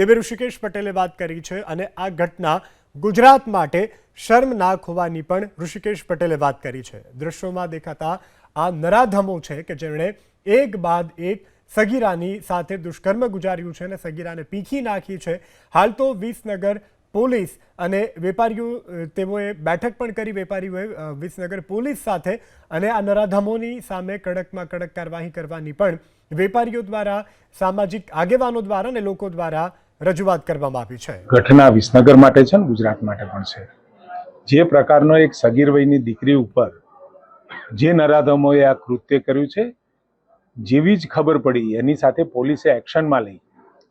તેવી ઋષિકેશ પટેલે વાત કરી છે અને આ ઘટના ગુજરાત માટે શર્મનાક હોવાની પણ ઋષિકેશ પટેલે વાત કરી છે. દ્રશ્યોમાં દેખાતા આ નરાધમો છે કે જેમણે એક બાદ એક સગીરાની સાથે દુષ્કર્મ ગુજાર્યું છે અને સગીરાને પીખી નાખી છે. હાલ તો વિસનગર પોલીસ અને વેપારીઓ તેઓએ બેઠક પણ કરી. વેપારીઓએ વિસનગર પોલીસ સાથે અને આ નરાધમોની સામે કડકમાં કડક કાર્યવાહી કરવાની પણ વેપારીઓ દ્વારા, સામાજિક આગેવાનો દ્વારા અને લોકો દ્વારા રજૂઆત કરવામાં આવી છે. ઘટના વિસનગર માટે છે ને, ગુજરાત માટે પણ છે. જે પ્રકારનો એક સગીર વયની દીકરી ઉપર જે નરાધમોએ આ કૃત્ય કર્યું છે, જેવી જ ખબર પડી, એની સાથે પોલીસે એક્શનમાં લઈ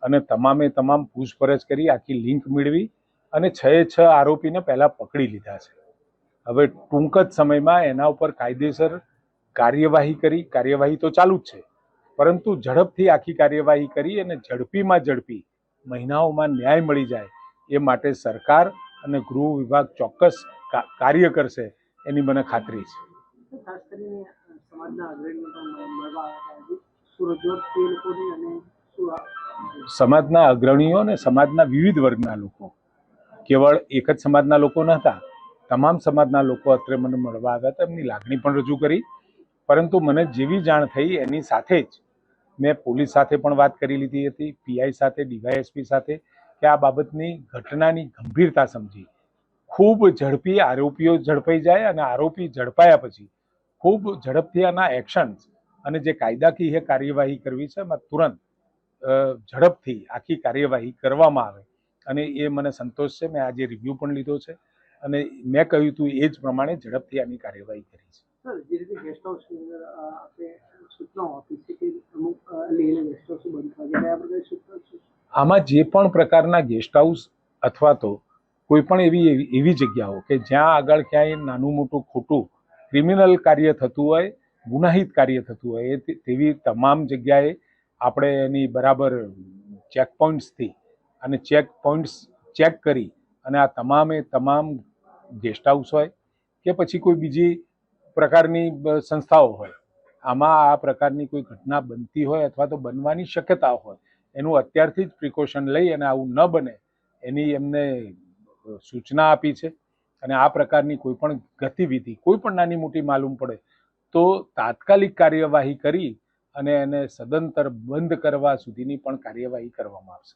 અને તમામે તમામ પૂછપરછ કરી, આખી લિંક મેળવી અને છ છ આરોપીને પહેલાં પકડી લીધા છે. હવે ટૂંક જ સમયમાં એના ઉપર કાયદેસર કાર્યવાહી કરી, કાર્યવાહી તો ચાલુ જ છે, પરંતુ ઝડપથી આખી કાર્યવાહી કરી અને ઝડપીમાં ઝડપી મહિનાઓમાં ન્યાય મળી જાય એ માટે સરકાર અને ગૃહ વિભાગ ચોક્કસ કાર્ય કરશે એની મને ખાતરી છે. સમાજના અગ્રણીઓ અને સમાજના વિવિધ વર્ગના લોકો કેવળ એક જ સમાજના લોકો નહોતા તમામ સમાજના લોકો અત્રે મને મળવા આવ્યા હતા એમની લાગણી પણ રજૂ કરી. પરંતુ મને જેવી જાણ થઈ એની સાથે જ મેં પોલીસ સાથે પણ વાત કરી લીધી હતી, પીઆઈ સાથે, ડીવાયએસપી સાથે, કે આ બાબતની ઘટનાની ગંભીરતા સમજી. ખૂબ ઝડપી આરોપીઓ ઝડપાઈ જાય અને આરોપી ઝડપાયા પછી ખૂબ ઝડપથી આના એક્શન્સ અને જે કાયદાકીય કાર્યવાહી કરવી છે, એમાં તુરંત ઝડપથી આખી કાર્યવાહી કરવામાં આવે. અને એ મને સંતોષ છે, મેં આજે રિવ્યૂ પણ લીધો છે અને મેં કહ્યું હતું એ જ પ્રમાણે ઝડપથી આની કાર્યવાહી કરી છે સર, જે રીતે ગેસ્ટ હાઉસની અંદર આપણે સૂચનાઓ આપી છે કે અમુક લઈને ગેસ્ટ હાઉસ બંધ થવા જાય આ સૂચના છે? આમાં જે પણ પ્રકારના ગેસ્ટ હાઉસ અથવા તો કોઈ પણ એવી- એવી જગ્યાઓ કે જ્યાં આગળ ક્યાંય નાનું, મોટું, ખોટું ક્રિમિનલ કાર્ય થતું હોય, ગુનાહિત કાર્ય થતું હોય, એ તેવી તમામ જગ્યાએ આપણે એની બરાબર ચેક પોઈન્ટ્સથી અને ચેક પોઈન્ટ્સ ચેક કરી અને આ તમામે તમામ ગેસ્ટ હાઉસ હોય કે પછી કોઈ બીજી પ્રકારની સંસ્થાઓ હોય. આમાં આ પ્રકારની કોઈ ઘટના બનતી હોય અથવા તો બનવાની શક્યતા હોય, એનું અત્યારથી જ પ્રિકોશન લઈ અને આવું ન બને, એની એમને સૂચના આપી છે. અને આ પ્રકારની કોઈ પણ ગતિવિધિ, કોઈ પણ નાની મોટી માલુમ પડે, તો તાત્કાલિક કાર્યવાહી કરી અને એને સદંતર બંધ કરવા સુધીની પણ કાર્યવાહી કરવામાં આવશે.